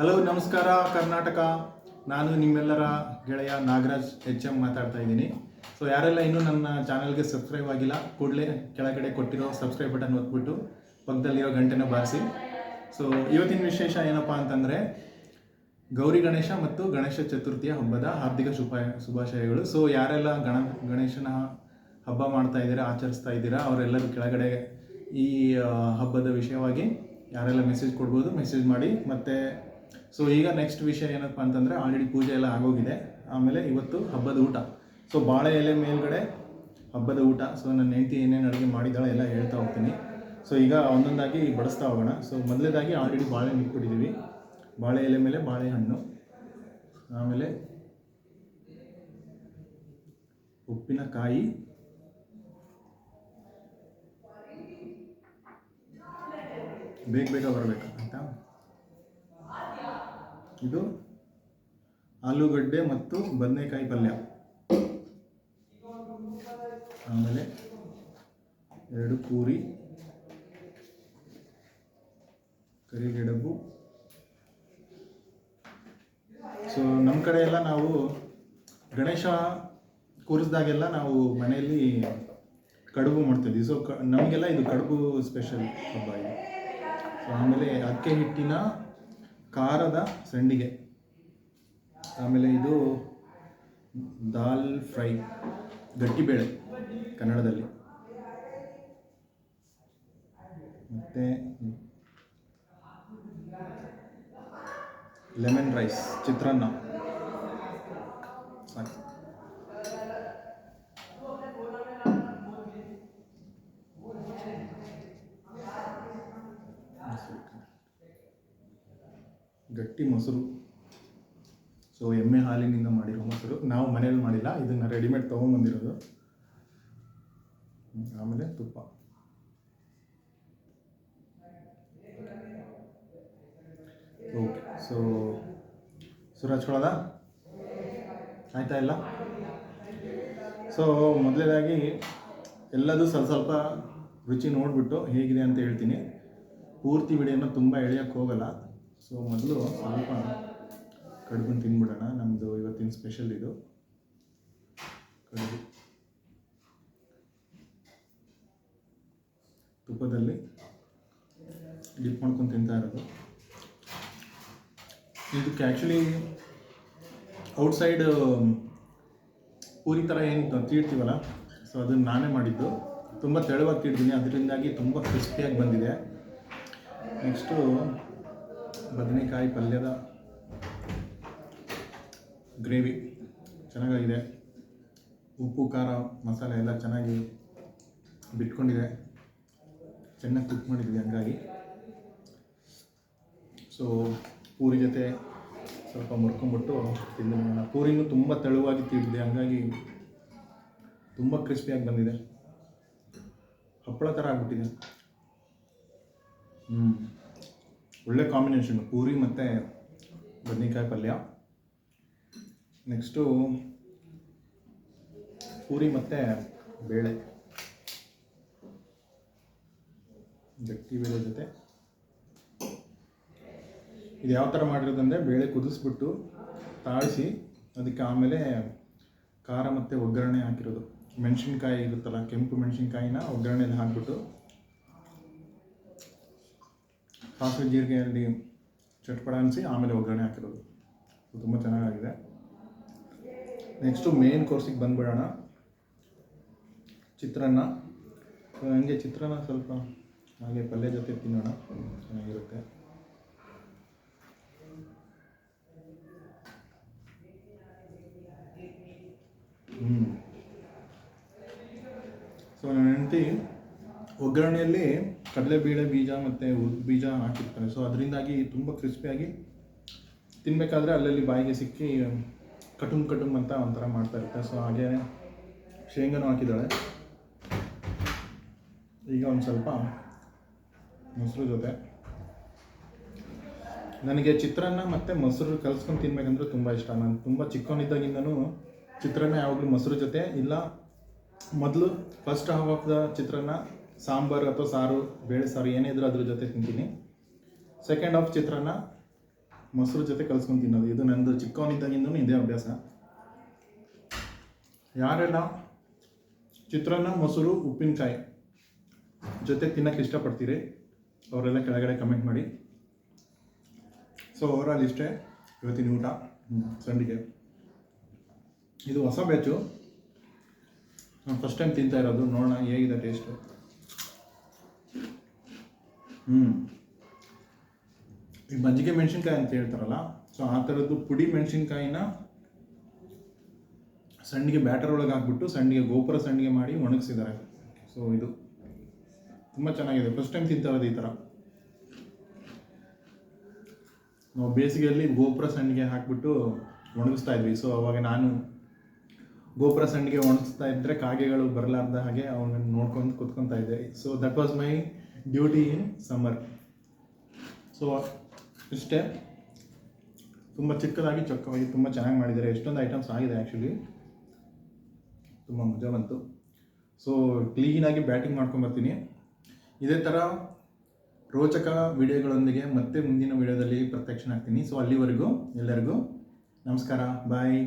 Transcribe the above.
Hello ನಮಸ್ಕಾರ, ಕರ್ನಾಟಕ. ನಾನು ನಿಮ್ಮೆಲ್ಲರ ಗೆಳೆಯ ನಾಗರಾಜ್ ಎಚ್ ಎಂ ಮಾತಾಡ್ತಾ ಇದ್ದೀನಿ. ಸೊ ಯಾರೆಲ್ಲ ಇನ್ನೂ ನನ್ನ ಚಾನಲ್ಗೆ ಸಬ್ಸ್ಕ್ರೈಬ್ ಆಗಿಲ್ಲ, ಕೂಡಲೇ ಕೆಳಗಡೆ ಕೊಟ್ಟಿರೋ ಸಬ್ಸ್ಕ್ರೈಬ್ ಬಟನ್ ಒತ್ಬಿಟ್ಟು ಪಕ್ಕದಲ್ಲಿರೋ ಗಂಟೆನ ಬಾರಿಸಿ. ಸೊ ಇವತ್ತಿನ ವಿಶೇಷ ಏನಪ್ಪ ಅಂತಂದರೆ, ಗೌರಿ ಗಣೇಶ ಮತ್ತು ಗಣೇಶ ಚತುರ್ಥಿಯ ಹಬ್ಬದ ಹಾರ್ದಿಕ ಶುಭ, ಶುಭಾಶಯಗಳು. ಸೊ ಯಾರೆಲ್ಲ ಗಣ, ಗಣೇಶನ ಹಬ್ಬ ಮಾಡ್ತಾ ಇದ್ದೀರಾ, ಆಚರಿಸ್ತಾ ಇದ್ದೀರಾ, ಅವರೆಲ್ಲರೂ ಕೆಳಗಡೆ ಈ ಹಬ್ಬದ ವಿಷಯವಾಗಿ ಯಾರೆಲ್ಲ ಮೆಸೇಜ್ ಕೊಡ್ಬೋದು ಮೆಸೇಜ್ ಮಾಡಿ. ಮತ್ತು ಸೊ ಈಗ ನೆಕ್ಸ್ಟ್ ವಿಷಯ ಏನಪ್ಪ ಅಂತಂದರೆ ಆಲ್ರೆಡಿ ಪೂಜೆ ಎಲ್ಲ ಆಗೋಗಿದೆ. ಆಮೇಲೆ ಇವತ್ತು ಹಬ್ಬದ ಊಟ. ಸೊ ಬಾಳೆ ಎಲೆ ಮೇಲ್ಗಡೆ ಹಬ್ಬದ ಊಟ. ಸೊ ನನ್ನ ಹೆಂಡತಿ ಏನೇನು ಅಡುಗೆ ಮಾಡಿದ್ದಾಳೆ ಎಲ್ಲ ಹೇಳ್ತಾ ಹೋಗ್ತೀನಿ. ಸೊ ಈಗ ಒಂದೊಂದಾಗಿ ಬಡಿಸ್ತಾ ಹೋಗೋಣ. ಸೊ ಮೊದಲನೇದಾಗಿ ಆಲ್ರೆಡಿ ಬಾಳೆ ಇಟ್ಬಿಟ್ಟಿದ್ದೀವಿ ಬಾಳೆ ಎಲೆ ಮೇಲೆ ಬಾಳೆಹಣ್ಣು. ಆಮೇಲೆ ಉಪ್ಪಿನಕಾಯಿ. ಬೇಗ ಬೇಗ ಬರಬೇಕು. ಇದು ಆಲೂಗಡ್ಡೆ ಮತ್ತು ಬದನೆಕಾಯಿ ಪಲ್ಯ. ಆಮೇಲೆ ಎರಡು ಪೂರಿ, ಕರಿಗೆಡಬು. ಸೊ ನಮ್ಮ ಕಡೆ ಎಲ್ಲ ನಾವು ಗಣೇಶ ಕೂರಿಸ್ದಾಗೆಲ್ಲ ನಾವು ಮನೆಯಲ್ಲಿ ಕಡುಬು ಮಾಡ್ತಿದ್ವಿ. ಸೊ ಕ ನಮಗೆಲ್ಲ ಇದು ಕಡುಬು ಸ್ಪೆಷಲ್ ಹಬ್ಬ ಇದು. ಸೊ ಆಮೇಲೆ ಅಕ್ಕಿ ಹಿಟ್ಟಿನ ಖಾರದ ಸಂಡಿಗೆ. ಆಮೇಲೆ ಇದು ದಾಲ್ ಫ್ರೈ ಗಟ್ಟಿಬೇಳೆ ಕನ್ನಡದಲ್ಲಿ. ಮತ್ತು ಲೆಮನ್ ರೈಸ್ ಚಿತ್ರಾನ್ನ. ಸಾಕು ಮೊಸರು. ಗಟ್ಟಿ ಮೊಸರು. ಸೊ ಎಮ್ಮೆ ಹಾಲಿನಿಂದ ಮಾಡಿರೋ ಮೊಸರು. ನಾವು ಮನೇಲಿ ಮಾಡಿಲ್ಲ. ಇದನ್ನು ರೆಡಿಮೇಡ್ ತೊಗೊಂಬಂದಿರೋದು ಆಮೇಲೆ ತುಪ್ಪ. ಓಕೆ ಸೊ ಸುರ ಹಚ್ಕೊಳ್ಳೋದಾ ಆಯ್ತಾ ಇಲ್ಲ? ಸೊ ಮೊದಲನೇದಾಗಿ ಎಲ್ಲದೂ ಸ್ವಲ್ಪ ಸ್ವಲ್ಪ ರುಚಿ ನೋಡಿಬಿಟ್ಟು ಹೇಗಿದೆ ಅಂತ ಹೇಳ್ತೀನಿ. ಪೂರ್ತಿ ವಿಡಿಯೋನ ತುಂಬ ಎಳೆಯೋಕ್ಕೆ ಹೋಗಲ್ಲ. ಸೊ ಮೊದಲು ಸ್ವಲ್ಪ ಕಡುಬನ್ನು ತಿಂದ್ಬಿಡೋಣ ನಮ್ಮದು ಇವತ್ತಿನ ಸ್ಪೆಷಲ್ ಇದು. ಕಡುಬು. ತುಪ್ಪದಲ್ಲಿ ಡಿಪ್ ಮಾಡ್ಕೊಂಡು ತಿಂತಾ ಇರೋದು. ಇದಕ್ಕೆ ಆ್ಯಕ್ಚುಲಿ ಔಟ್ಸೈಡ್ ಪೂರಿ ಥರ ಏನು ತೀಡ್ತೀವಲ್ಲ ಸೊ ಅದನ್ನು ನಾನೇ ಮಾಡಿದ್ದು. ತುಂಬ ತೆಳುವಾಗಿ ತೀಡ್ತೀನಿ ಅದರಿಂದಾಗಿ ತುಂಬ ಕ್ರಿಸ್ಪಿಯಾಗಿ ಬಂದಿದೆ. ನೆಕ್ಸ್ಟು ಬದನೆಕಾಯಿ ಪಲ್ಯದ ಗ್ರೇವಿ. ಚೆನ್ನಾಗಾಗಿದೆ. ಉಪ್ಪು, ಖಾರ, ಮಸಾಲೆ ಎಲ್ಲ ಚೆನ್ನಾಗಿ ಬಿಟ್ಕೊಂಡಿದೆ. ಚೆನ್ನಾಗಿ ಕುಕ್ ಮಾಡಿದ್ವಿ ಹಂಗಾಗಿ. ಸೊ ಪೂರಿ ಜೊತೆ ಸ್ವಲ್ಪ ಮುರ್ಕೊಂಬಿಟ್ಟು ತಿಂದು ಪೂರಿನೂ ತುಂಬ ತೆಳುವಾಗಿ ತಿಳಿದಿದೆ ಹಂಗಾಗಿ ತುಂಬ ಕ್ರಿಸ್ಪಿಯಾಗಿ ಬಂದಿದೆ. ಹಪ್ಪಳ ಥರ ಆಗ್ಬಿಟ್ಟಿದೆ. ಹ್ಞೂ ಒಳ್ಳೆ ಕಾಂಬಿನೇಷನ್ ಪೂರಿ ಮತ್ತು ಬದನೆಕಾಯಿ ಪಲ್ಯ. ನೆಕ್ಸ್ಟು ಪೂರಿ ಮತ್ತು ಬೇಳೆ. ಗಟ್ಟಿ ಬೇಳೆ ಜೊತೆ. ಇದು ಯಾವ ಥರ ಮಾಡಿರೋದಂದರೆ ಬೇಳೆ ಕುದಿಸ್ಬಿಟ್ಟು ತಾಳಿಸಿ, ಅದಕ್ಕೆ ಆಮೇಲೆ ಖಾರ ಮತ್ತು ಒಗ್ಗರಣೆ ಹಾಕಿರೋದು. ಮೆಣಸಿನ್ಕಾಯಿ ಇರುತ್ತಲ್ಲ, ಕೆಂಪು ಮೆಣಸಿನ್ಕಾಯಿನ ಒಗ್ಗರಣೆಯಲ್ಲಿ ಹಾಕ್ಬಿಟ್ಟು ಸಾಸಿವೆ ಜೀರಿಗೆಯಲ್ಲಿ ಚಟ್ಪಡ ಅನಿಸಿ ಆಮೇಲೆ ಒಗ್ಗರಣೆ ಹಾಕಿರೋದು ತುಂಬ ಚೆನ್ನಾಗಿದೆ ನೆಕ್ಸ್ಟು ಮೇನ್ ಕೋರ್ಸಿಗೆ ಬಂದ್ಬಿಡೋಣ. ಚಿತ್ರಾನ್ನ. ಹಂಗೆ ಚಿತ್ರಾನ್ನ ಸ್ವಲ್ಪ ಹಾಗೆ ಪಲ್ಯ ಜೊತೆ ತಿನ್ನೋಣ. ಚೆನ್ನಾಗಿರುತ್ತೆ. ಹ್ಞೂ ಸೊ ನನ್ನ ಹೆಂಡತಿ ಒಗ್ಗರಣೆಯಲ್ಲಿ ಕಡಲೆಬೇಳೆ ಬೀಜ ಮತ್ತು ಉದ್ದು ಬೀಜ ಹಾಕಿರ್ತಾರೆ. ಸೊ ಅದರಿಂದಾಗಿ ತುಂಬ ಕ್ರಿಸ್ಪಿಯಾಗಿ ತಿನ್ನಬೇಕಾದ್ರೆ ಅಲ್ಲಲ್ಲಿ ಬಾಯಿಗೆ ಸಿಕ್ಕಿ ಕಟುಂಬ್ ಕಟುಂಬ್ ಅಂತ ಒಂಥರ ಮಾಡ್ತಾ ಇರ್ತಾರೆ ಸೊ ಹಾಗೆ ಶೇಂಗಾನು ಹಾಕಿದ್ದಾಳೆ. ಈಗ ಒಂದು ಸ್ವಲ್ಪ ಮೊಸರು ಜೊತೆ. ನನಗೆ ಚಿತ್ರಾನ್ನ ಮತ್ತು ಮೊಸರು ಕಲಿಸ್ಕೊಂಡು ತಿನ್ಬೇಕಂದ್ರೆ ತುಂಬ ಇಷ್ಟ. ನಾನು ತುಂಬ ಚಿಕ್ಕವನಿದ್ದಾಗಿಂದನೂ ಚಿತ್ರಾನ್ನ ಯಾವಾಗಲೂ ಮೊಸರು ಜೊತೆ ಇಲ್ಲ. ಮೊದಲು ಫಸ್ಟ್ ಹಾಫ್ ಆಫ್ ದ ಚಿತ್ರಾನ್ನ ಸಾಂಬಾರು ಅಥವಾ ಸಾರು, ಬೇಳೆ ಸಾರು ಏನೇ ಇದ್ರೂ ಅದ್ರ ಜೊತೆ ತಿಂತೀನಿ. ಸೆಕೆಂಡ್ ಆಫ್ ಚಿತ್ರಾನ್ನ, ಮೊಸರು ಜೊತೆ ಕಲ್ಸ್ಕೊಂಡು ತಿನ್ನೋದು. ಇದು ನಂದು ಚಿಕ್ಕವನಿದ್ದಾಗಿಂದೂ ಇದೇ ಅಭ್ಯಾಸ. ಯಾರೆಲ್ಲ ಚಿತ್ರಾನ್ನ, ಮೊಸರು, ಉಪ್ಪಿನಕಾಯಿ ಜೊತೆ ತಿನ್ನೋಕ್ಕೆ ಇಷ್ಟಪಡ್ತೀರಿ, ಅವರೆಲ್ಲ ಕೆಳಗಡೆ ಕಮೆಂಟ್ ಮಾಡಿ. ಸೊ ಓವರಾಲ್ ಇಷ್ಟೇ. ಇವತ್ತಿನ ಊಟ ಸಂಡಿಗೆ. ಇದು ಹೊಸ ಬ್ಯಾಚು ನಾನು ಫಸ್ಟ್ ಟೈಮ್ ತಿಂತಾ ಇರೋದು. ನೋಡೋಣ ಹೇಗಿದೆ ಟೇಸ್ಟು ಹ್ಞೂ ಈ ಮಜ್ಜಿಗೆ ಮೆಣಸಿನ್ಕಾಯಿ ಅಂತ ಹೇಳ್ತಾರಲ್ಲ ಸೊ ಆ ಥರದ್ದು ಪುಡಿ ಮೆಣಸಿನ್ಕಾಯಿನ ಸಂಡಿಗೆ ಬ್ಯಾಟರ್ ಒಳಗೆ ಹಾಕ್ಬಿಟ್ಟು ಸಂಡಿಗೆ ಗೋಪುರ ಸಂಡಿಗೆ ಮಾಡಿ ಒಣಗಿಸಿದ್ದಾರೆ. ಸೊ ಇದು ತುಂಬ ಚೆನ್ನಾಗಿದೆ. ಫಸ್ಟ್ ಟೈಮ್ ತಿಂತಾ ಇರೋದು ಈ ಥರ ನಾವು ಬೇಸಿಗೆಯಲ್ಲಿ ಗೋಪುರ ಸಂಡಿಗೆ ಹಾಕ್ಬಿಟ್ಟು ಒಣಗಿಸ್ತಾ ಇದ್ವಿ. ಸೊ ಅವಾಗ ನಾನು ಗೋಪುರ ಸಂಡಿಗೆ ಒಣಗಿಸ್ತಾ ಇದ್ದರೆ ಕಾಗೆಗಳು ಬರಲಾರ್ದ ಹಾಗೆ ಅವನ್ನ ನೋಡ್ಕೊಂಡು ಕುತ್ಕೊತಾ ಇದ್ದೆ. So that was my duty in summer so ಇಷ್ಟೇ. ತುಂಬ ಚಿಕ್ಕದಾಗಿ, ಚೊಕ್ಕವಾಗಿ, ತುಂಬ ಚೆನ್ನಾಗಿ ಮಾಡಿದ್ದಾರೆ. ಎಷ್ಟೊಂದು ಐಟಮ್ಸ್ ಆಗಿದೆ ಆ್ಯಕ್ಚುಲಿ ತುಂಬ ಮಜಾ ಬಂತು. ಸೊ ಕ್ಲೀನಾಗಿ ಬ್ಯಾಟಿಂಗ್ ಮಾಡ್ಕೊಂಬರ್ತೀನಿ ಇದೇ ಥರ ರೋಚಕ ವಿಡಿಯೋಗಳೊಂದಿಗೆ ಮತ್ತೆ ಮುಂದಿನ ವಿಡಿಯೋದಲ್ಲಿ ಪ್ರತ್ಯಕ್ಷನಾಗ್ತೀನಿ. ಸೊ ಅಲ್ಲಿವರೆಗೂ, ಎಲ್ಲರಿಗೂ ನಮಸ್ಕಾರ. ಬಾಯ್